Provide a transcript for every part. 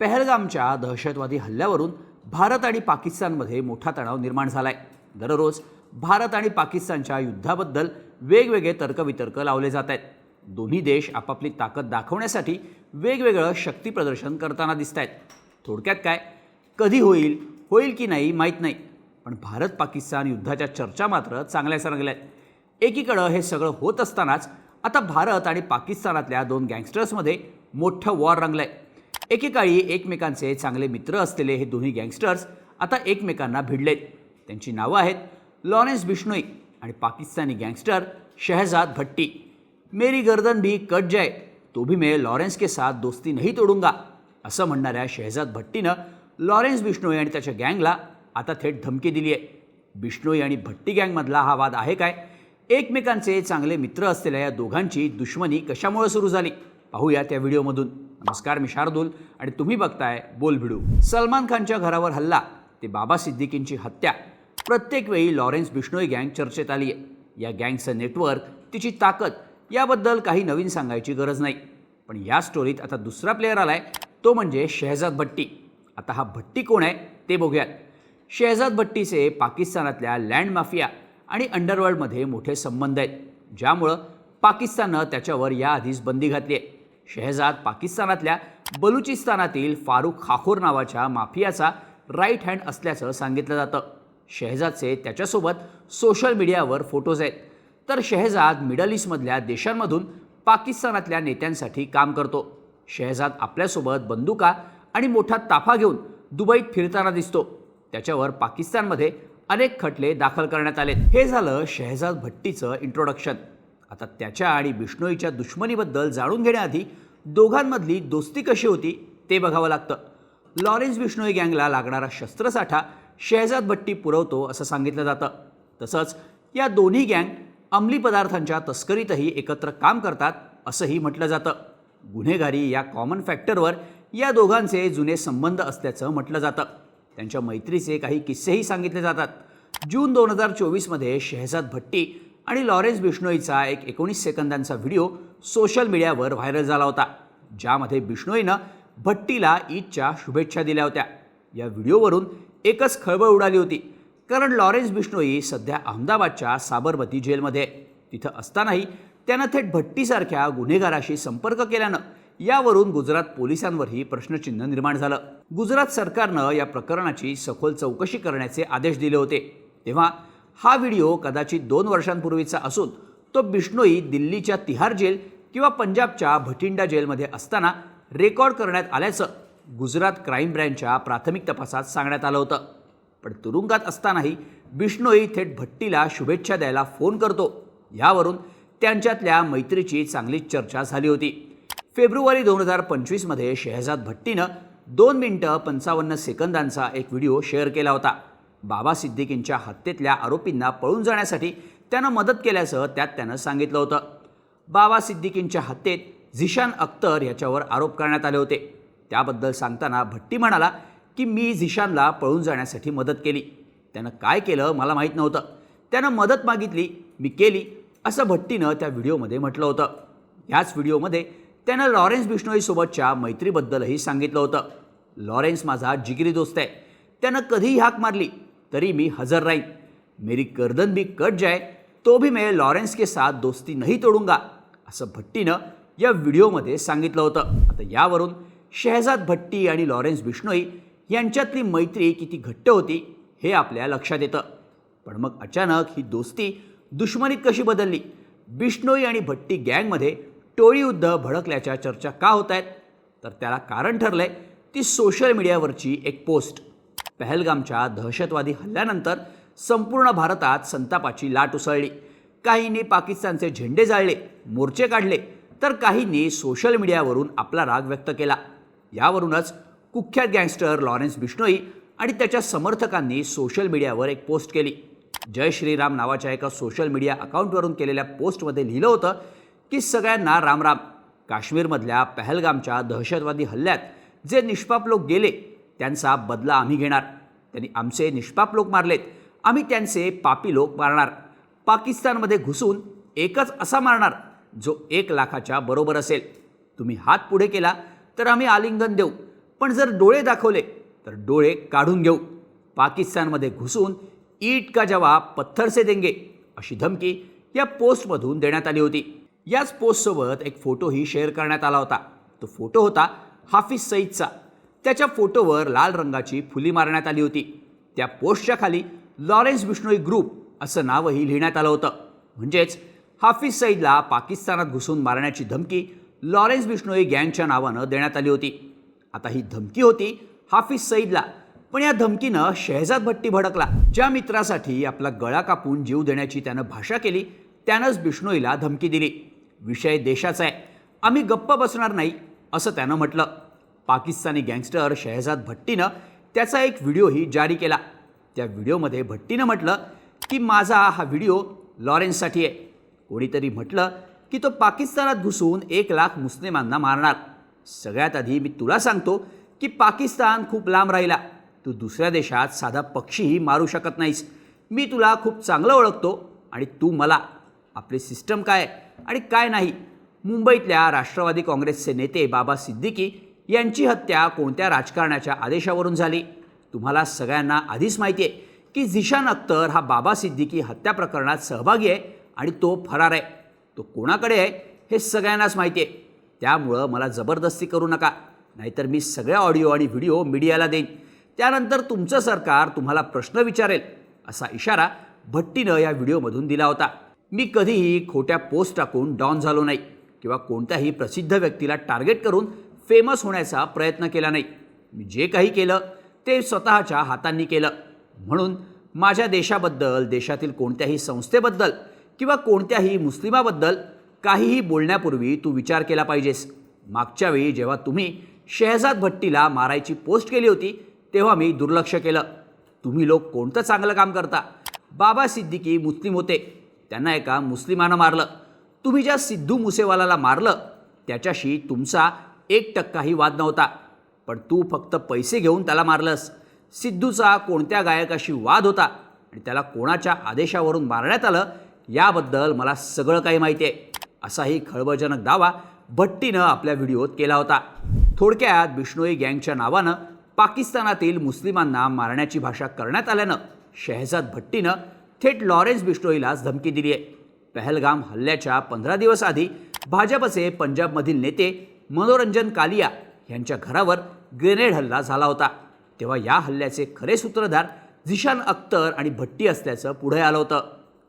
पहलगामच्या दहशतवादी हल्ल्यावरून भारत आणि पाकिस्तानमध्ये मोठा तणाव निर्माण झाला आहे दररोज भारत आणि पाकिस्तानच्या युद्धाबद्दल वेगवेगळे तर्कवितर्क लावले जात आहेत. दोन्ही देश आपापली ताकद दाखवण्यासाठी वेगवेगळं शक्ती प्रदर्शन करताना दिसत आहेत थोडक्यात काय? कधी होईल होईल की नाही माहीत नाही. पण भारत पाकिस्तान युद्धाच्या चर्चा मात्र चांगल्या रंगल्या आहेत. एकीकडं हे सगळं होत असतानाच आता भारत आणि पाकिस्तानातल्या दोन गँगस्टर्समध्ये मोठं वॉर रंगलं आहे एकेकाळी एकमेकांचे चांगले मित्र असलेले हे दोन्ही गँगस्टर्स आता एकमेकांना भिडलेत. त्यांची नावं आहेत लॉरेन्स बिष्णोई आणि पाकिस्तानी गँगस्टर शहजाद भट्टी. मेरी गर्दन भी कट जाए तो भी मैं लॉरेन्स के साथ दोस्ती नाही तोडूंगा असं म्हणणाऱ्या शहजाद भट्टीनं लॉरेन्स बिष्णोई आणि त्याच्या गँगला आता थेट धमकी दिली आहे. बिष्णोई आणि भट्टी गँगमधला हा वाद आहे काय? एकमेकांचे चांगले मित्र असलेल्या या दोघांची दुश्मनी कशामुळे सुरू झाली? पाहूया त्या व्हिडिओमधून. नमस्कार मी शार्दूल आणि तुम्ही बघताय बोल भिडू. सलमान खानच्या घरावर हल्ला ते बाबा सिद्दीकींची हत्या. प्रत्येक वेळी लॉरेन्स बिष्णोई गँग चर्चेत आली आहे या गँगचं नेटवर्क तिची ताकद याबद्दल काही नवीन सांगायची गरज नाही. पण या स्टोरीत आता दुसरा प्लेअर आलाय तो म्हणजे शहजाद भट्टी. आता हा भट्टी कोण आहे ते बघूयात. शहजाद भट्टीचे पाकिस्तानातल्या लँड माफिया आणि अंडरवर्ल्डमध्ये मोठे संबंध आहेत ज्यामुळं पाकिस्ताननं त्याच्यावर याआधीच बंदी घातली आहे शहजाद पाकिस्तानातल्या बलुचिस्तानातील फारुख खाखोर नावाच्या माफियाचा राईट हँड असल्याचं सांगितलं जातं. शहजादचे त्याच्यासोबत सोशल मीडियावर फोटोज आहेत. तर शहजाद मिडल ईस्टमधल्या देशांमधून पाकिस्तानातल्या नेत्यांसाठी काम करतो. शहजाद आपल्यासोबत बंदुका आणि मोठा ताफा घेऊन दुबईत फिरताना दिसतो. त्याच्यावर पाकिस्तानमध्ये अनेक खटले दाखल करण्यात आले हे झालं शहजाद भट्टीचं इंट्रोडक्शन आता त्याच्या आणि बिष्णोईच्या दुश्मनीबद्दल जाणून घेण्याआधी दोघांमधली दोस्ती कशी होती ते बघावं लागतं. लॉरेन्स बिष्णोई गँगला लागणारा शस्त्रसाठा शहजाद भट्टी पुरवतो असं सांगितलं जातं. तसंच या दोन्ही गँग अंमली पदार्थांच्या तस्करीतही एकत्र काम करतात असंही म्हटलं जातं. गुन्हेगारी या कॉमन फॅक्टरवर या दोघांचे जुने संबंध असल्याचं म्हटलं जातं. त्यांच्या मैत्रीचे काही किस्सेही सांगितले जातात. जून दोन हजार चोवीसमध्ये शहजाद भट्टी आणि लॉरेन्स बिष्णोईचा एक एकोणीस सेकंदांचा व्हिडिओ सोशल मीडियावर व्हायरल झाला होता ज्यामध्ये बिष्णोईनं भट्टीला ईदच्या शुभेच्छा दिल्या होत्या. या व्हिडिओवरून एकच खळबळ उडाली होती कारण लॉरेन्स बिष्णोई सध्या अहमदाबादच्या साबरमती जेलमध्ये तिथं असतानाही त्यानं थेट भट्टीसारख्या गुन्हेगाराशी संपर्क केल्यानं यावरून गुजरात पोलिसांवरही प्रश्नचिन्ह निर्माण झालं. गुजरात सरकारनं या प्रकरणाची सखोल चौकशी करण्याचे आदेश दिले होते. तेव्हा हा व्हिडिओ कदाचित दोन वर्षांपूर्वीचा असून तो बिष्णोई दिल्लीच्या तिहार जेल किंवा पंजाबच्या भटिंडा जेलमध्ये असताना रेकॉर्ड करण्यात आल्याचं गुजरात क्राईम ब्रँचच्या प्राथमिक तपासात सांगण्यात आलं होतं. पण तुरुंगात असतानाही बिष्णोई थेट भट्टीला शुभेच्छा द्यायला फोन करतो. यावरून त्यांच्यातल्या मैत्रीची चांगलीच चर्चा झाली होती. फेब्रुवारी दोन हजार पंचवीसमध्ये शहजाद भट्टीनं दोन मिनटं पंचावन्न सेकंदांचा एक व्हिडिओ शेअर केला होता. बाबा सिद्दीकींच्या हत्येतल्या आरोपींना पळून जाण्यासाठी त्यानं मदत केल्यासह त्यात त्यानं सांगितलं होतं. बाबा सिद्दीकींच्या हत्येत झिशान अख्तर याच्यावर आरोप करण्यात आले होते. त्याबद्दल सांगताना भट्टी म्हणाला की मी झिशानला पळून जाण्यासाठी मदत केली. त्यानं काय केलं मला माहीत नव्हतं. त्यानं मदत मागितली मी केली असं भट्टीनं त्या व्हिडिओमध्ये म्हटलं होतं. ह्याच व्हिडिओमध्ये त्यानं लॉरेन्स बिष्णोईसोबतच्या मैत्रीबद्दलही सांगितलं होतं. लॉरेन्स माझा जिगरी दोस्त आहे. त्यानं कधीही हाक मारली. तरी मी हजर राहीन. मेरी गर्दन भी कट जाए तो भी मैं लॉरेन्स के साथ दोस्ती नाही तोडूंगा असं भट्टीनं या व्हिडिओमध्ये सांगितलं होतं. आता यावरून शहजाद भट्टी आणि लॉरेन्स बिष्णोई यांच्यातली मैत्री किती घट्ट होती हे आपल्या लक्षात येतं. पण मग अचानक ही दोस्ती दुश्मनीत कशी बदलली? बिष्णोई आणि भट्टी गँगमध्ये टोळी युद्ध भडकल्याच्या चर्चा का होत आहेत तर त्याला कारण ठरलंय ती सोशल मीडियावरची एक पोस्ट. पहलगामच्या दहशतवादी हल्ल्यानंतर संपूर्ण भारतात संतापाची लाट उसळली. काहींनी पाकिस्तानचे झेंडे जाळले मोर्चे काढले तर काहींनी सोशल मीडियावरून आपला राग व्यक्त केला. यावरूनच कुख्यात गँगस्टर लॉरेन्स बिष्णोई आणि त्याच्या समर्थकांनी सोशल मीडियावर एक पोस्ट केली. जय श्रीराम नावाच्या एका सोशल मीडिया अकाउंटवरून केलेल्या पोस्टमध्ये लिहिलं होतं की सगळ्यांना रामराम काश्मीरमधल्या पहलगामच्या दहशतवादी हल्ल्यात जे निष्पाप लोक गेले त्यांचा बदला आम्ही घेणार. त्यांनी आमचे निष्पाप लोक मारलेत. आम्ही त्यांचे पापी लोक मारणार. पाकिस्तानमध्ये घुसून एकच असा मारणार जो एक लाखाच्या बरोबर असेल. तुम्ही हात पुढे केला तर आम्ही आलिंगन देऊ. पण जर डोळे दाखवले तर डोळे काढून घेऊ. पाकिस्तानमध्ये घुसून ईट का जवाब पत्थर से देंगे अशी धमकी या पोस्टमधून देण्यात आली होती. याच पोस्टसोबत एक फोटोही शेअर करण्यात आला होता. तो फोटो होता हाफिज सईदचा. त्याच्या फोटोवर लाल रंगाची फुली मारण्यात आली होती. त्या पोस्टच्या खाली लॉरेन्स बिश्नोई ग्रुप असं नावही लिहिण्यात आलं होतं. म्हणजेच हाफिज सईदला पाकिस्तानात घुसून मारण्याची धमकी लॉरेन्स बिश्नोई गँगच्या नावानं देण्यात आली होती. आता ही धमकी होती हाफिज सईदला पण या धमकीनं शहजाद भट्टी भडकला. ज्या मित्रासाठी आपला गळा कापून जीव देण्याची त्यानं भाषा केली त्यानंच बिश्नोईला धमकी दिली. विषय देशाचा आहे. आम्ही गप्प बसणार नाही असं त्यानं म्हटलं. पाकिस्तानी गँगस्टर शहजाद भट्टीनं त्याचा एक व्हिडिओही जारी केला. त्या व्हिडिओमध्ये भट्टीनं म्हटलं की माझा हा व्हिडिओ लॉरेन्ससाठी आहे. कोणीतरी म्हटलं की तो पाकिस्तानात घुसून एक लाख मुस्लिमांना मारणार. सगळ्यात आधी मी तुला सांगतो की पाकिस्तान खूप लांब राहिला. तू दुसऱ्या देशात साधा पक्षीही मारू शकत नाहीस. मी तुला खूप चांगलं ओळखतो आणि तू मला. आपली सिस्टम काय आहे आणि काय नाही? मुंबईतल्या राष्ट्रवादी काँग्रेसचे नेते बाबा सिद्दीकी यांची हत्या कोणत्या राजकारणाच्या आदेशावरून झाली? तुम्हाला सगळ्यांना आधीच माहिती आहे की झिशान अख्तर हा बाबा सिद्दीकी हत्या प्रकरणात सहभागी आहे आणि तो फरार आहे. तो कोणाकडे आहे हे सगळ्यांनाच माहिती आहे. त्यामुळं मला जबरदस्ती करू नका नाहीतर मी सगळ्या ऑडिओ आणि व्हिडिओ मीडियाला देईन. त्यानंतर तुमचं सरकार तुम्हाला प्रश्न विचारेल असा इशारा भट्टीनं या व्हिडिओमधून दिला होता. मी कधीही खोट्या पोस्ट टाकून डॉन झालो नाही किंवा कोणत्याही प्रसिद्ध व्यक्तीला टार्गेट करून फेमस होण्याचा प्रयत्न केला नाही. मी जे काही केलं ते स्वतःच्या हातांनी केलं. म्हणून माझ्या देशाबद्दल देशातील कोणत्याही संस्थेबद्दल किंवा कोणत्याही मुस्लिमाबद्दल काहीही बोलण्यापूर्वी तू विचार केला पाहिजेस. मागच्या वेळी जेव्हा तुम्ही शहजाद भट्टीला मारायची पोस्ट केली होती तेव्हा मी दुर्लक्ष केलं. तुम्ही लोक कोणतं चांगलं काम करता? बाबा सिद्दीकी मुस्लिम होते. त्यांना एका मुस्लिमानं मारलं. तुम्ही ज्या सिद्धू मुसेवालाला मारलं त्याच्याशी तुमचा एक टक्काही वाद नव्हता. पण तू फक्त पैसे घेऊन त्याला मारलंस. सिद्धूचा कोणत्या गायकाशी वाद होता आणि त्याला कोणाच्या आदेशावरून मारण्यात आलं याबद्दल मला सगळं काही माहिती आहे असाही खळबळजनक दावा भट्टीनं आपल्या व्हिडिओत केला होता. थोडक्यात बिष्णोई गँगच्या नावानं पाकिस्तानातील मुस्लिमांना मारण्याची भाषा करण्यात आल्यानं शहजाद भट्टीनं थेट लॉरेन्स बिष्णोईलाच धमकी दिली आहे पहलगाम हल्ल्याच्या पंधरा दिवस आधी भाजपचे पंजाबमधील नेते मनोरंजन कालिया यांच्या घरावर ग्रेनेड हल्ला झाला होता. तेव्हा या हल्ल्याचे खरे सूत्रधार झिशान अख्तर आणि भट्टी असल्याचं पुढे आलं होतं.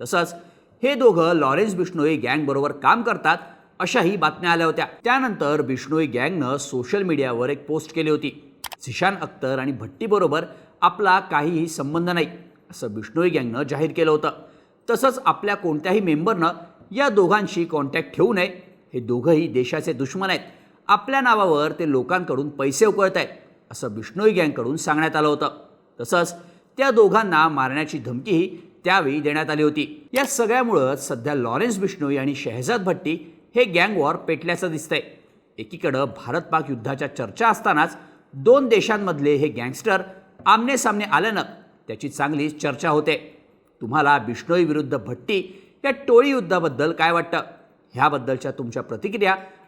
तसंच हे दोघं लॉरेन्स बिष्णोई गँगबरोबर काम करतात अशाही बातम्या आल्या होत्या. त्यानंतर बिष्णोई गँगनं सोशल मीडियावर एक पोस्ट केली होती. झिशान अख्तर आणि भट्टीबरोबर आपला काहीही संबंध नाही असं बिष्णोई गँगनं जाहीर केलं होतं. तसंच आपल्या कोणत्याही मेंबरनं या दोघांशी कॉन्टॅक्ट ठेवू नये हे दोघंही देशाचे दुश्मन आहेत. आपल्या नावावर ते लोकांकडून पैसे उकळत आहेत असं बिष्णोई गँगकडून सांगण्यात आलं होतं. तसंच त्या दोघांना मारण्याची धमकीही त्यावेळी देण्यात आली होती. या सगळ्यामुळंच सध्या लॉरेन्स बिष्णोई आणि शहजाद भट्टी हे गँग वॉर पेटल्याचं दिसतंय. एकीकडं भारत पाक युद्धाच्या चर्चा असतानाच दोन देशांमधले हे गँगस्टर आमने सामने आल्यानं त्याची चांगलीच चर्चा होते. तुम्हाला बिष्णोई विरुद्ध भट्टी या टोळी युद्धाबद्दल काय वाटतं? ह्याबद्दलच्या तुमच्या प्रतिक्रिया